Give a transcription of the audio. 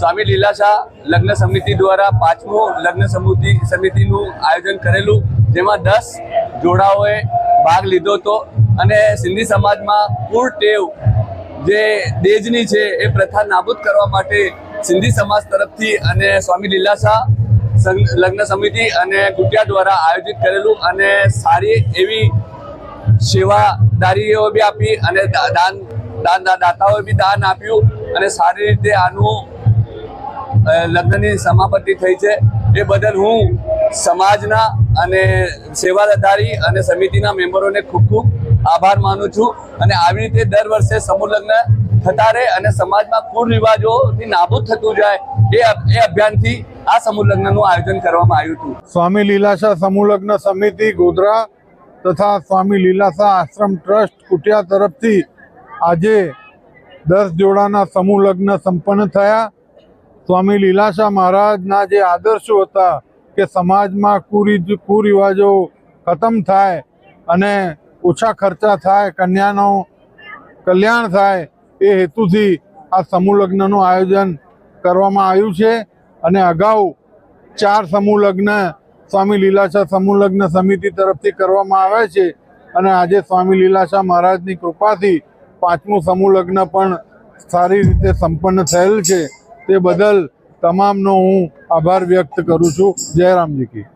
સ્વામી લીલાશાહ લગ્ન સમિતિ દ્વારા પાંચમું લગ્ન સમિતિ સમિતિનું આયોજન કરેલું, જેમાં દસ જોડાઓએ ભાગ લીધો હતો. અને સિંધી સમાજમાં કુળ ટેવ જે દેજની છે, એ પ્રથા નાબૂદ કરવા માટે સિંધી સમાજ તરફથી અને સ્વામી લીલાશાહ લગ્ન સમિતિ અને ગુટિયા દ્વારા આયોજિત કરેલું અને સારી એવી સેવાદારીઓ બી આપી અને દાન દાન દાતાઓએ બી દાન આપ્યું અને સારી રીતે આનું લગ્નની સમાપત્તિ થઈ છે. એ બદલ હું સમાજના અને સેવાધારી અને સમિતિના મેમ્બરોને ખૂબ ખૂબ આભાર માનું છું અને આવી રીતે દર વર્ષે સમૂહ લગ્ન થતા રહે અને સમાજમાં કુરિવાજોથી નાબૂદ થતું જાય એ એ અભિયાનથી આ સમૂહ લગ્નનું આયોજન કરવામાં આવ્યું હતું. સ્વામી લીલાશા સમૂહ લગ્ન સમિતિ ગોધરા તથા સ્વામી લીલાશા આશ્રમ ટ્રસ્ટ કુટિયા તરફથી આજે દસ જોડાના સમૂહ લગ્ન સંપન્ન થયા. સ્વામી લીલાશા મહારાજના જે આદર્શો હતા કે સમાજમાં કુરી કુરિવાજો ખતમ થાય અને ઓછા ખર્ચા થાય, કન્યાનો કલ્યાણ થાય, એ હેતુથી આ સમૂહ લગ્નનું આયોજન કરવામાં આવ્યું છે. અને અગાઉ ચાર સમૂહ લગ્ન સ્વામી લીલાશા સમૂહ લગ્ન સમિતિ તરફથી કરવામાં આવે છે. અને આજે સ્વામી લીલાશા મહારાજની કૃપાથી પાંચમું સમૂહ લગ્ન પણ સારી રીતે સંપન્ન થયેલ છે. તે બદલ તમામનો હું આભાર વ્યક્ત કરું છું. જય રામજી કી.